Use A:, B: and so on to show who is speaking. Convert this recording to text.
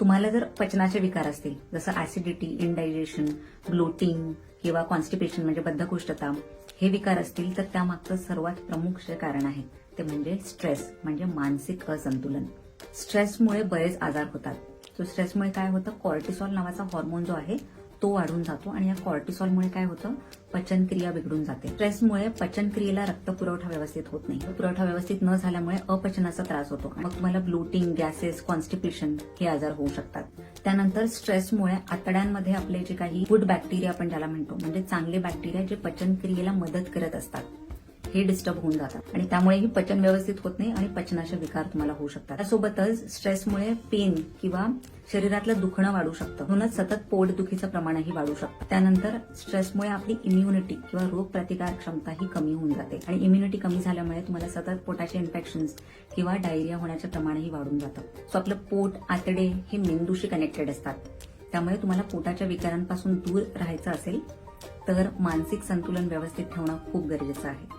A: तुम्हाला जर पचनाचे विकार असतील जसं ऍसिडिटी इनडायजेशन ब्लोटिंग किंवा कॉन्स्टिपेशन म्हणजे बद्धकोष्ठता हे विकार असतील तर त्यामागचं सर्वात प्रमुख जे कारण आहे ते म्हणजे स्ट्रेस म्हणजे मानसिक असंतुलन. स्ट्रेसमुळे बरेच आजार होतात. सो स्ट्रेसमुळे काय होतं? कॉर्टिसॉल नावाचा हॉर्मोन जो आहे तो वाढून जातो आणि या कॉर्टिसॉलमुळे काय होतं? पचनक्रिया बिघडून जाते. स्ट्रेसमुळे पचनक्रियेला रक्त पुरवठा व्यवस्थित होत नाही. पुरवठा व्यवस्थित न झाल्यामुळे अपचनाचा त्रास होतो. मग तुम्हाला ब्लोटिंग गॅसेस कॉन्स्टिपेशन हे आजार होऊ शकतात. त्यानंतर स्ट्रेसमुळे आतड्यांमध्ये आपले जे काही गुड बॅक्टेरिया आपण ज्याला म्हणतो म्हणजे चांगले बॅक्टेरिया जे पचनक्रियेला मदत करत असतात हे डिस्टर्ब होऊन जातात. आणि त्यामुळेही पचन व्यवस्थित होत नाही आणि पचनाचे विकार तुम्हाला होऊ शकतात. त्यासोबतच स्ट्रेसमुळे पेन किंवा शरीरातलं दुखणं वाढू शकतं. म्हणूनच सतत पोटदुखीचं प्रमाणही वाढू शकतं. त्यानंतर स्ट्रेसमुळे आपली इम्युनिटी किंवा रोग प्रतिकार क्षमता ही कमी होऊन जाते. आणि इम्युनिटी कमी झाल्यामुळे तुम्हाला सतत पोटाचे इन्फेक्शन्स किंवा डायरिया होण्याचं प्रमाणही वाढून जातं. सो आपलं पोट आतडे हे मेंदूशी कनेक्टेड असतात. त्यामुळे तुम्हाला पोटाच्या विकारांपासून दूर राहायचं असेल तर मानसिक संतुलन व्यवस्थित ठेवणं खूप गरजेचं आहे.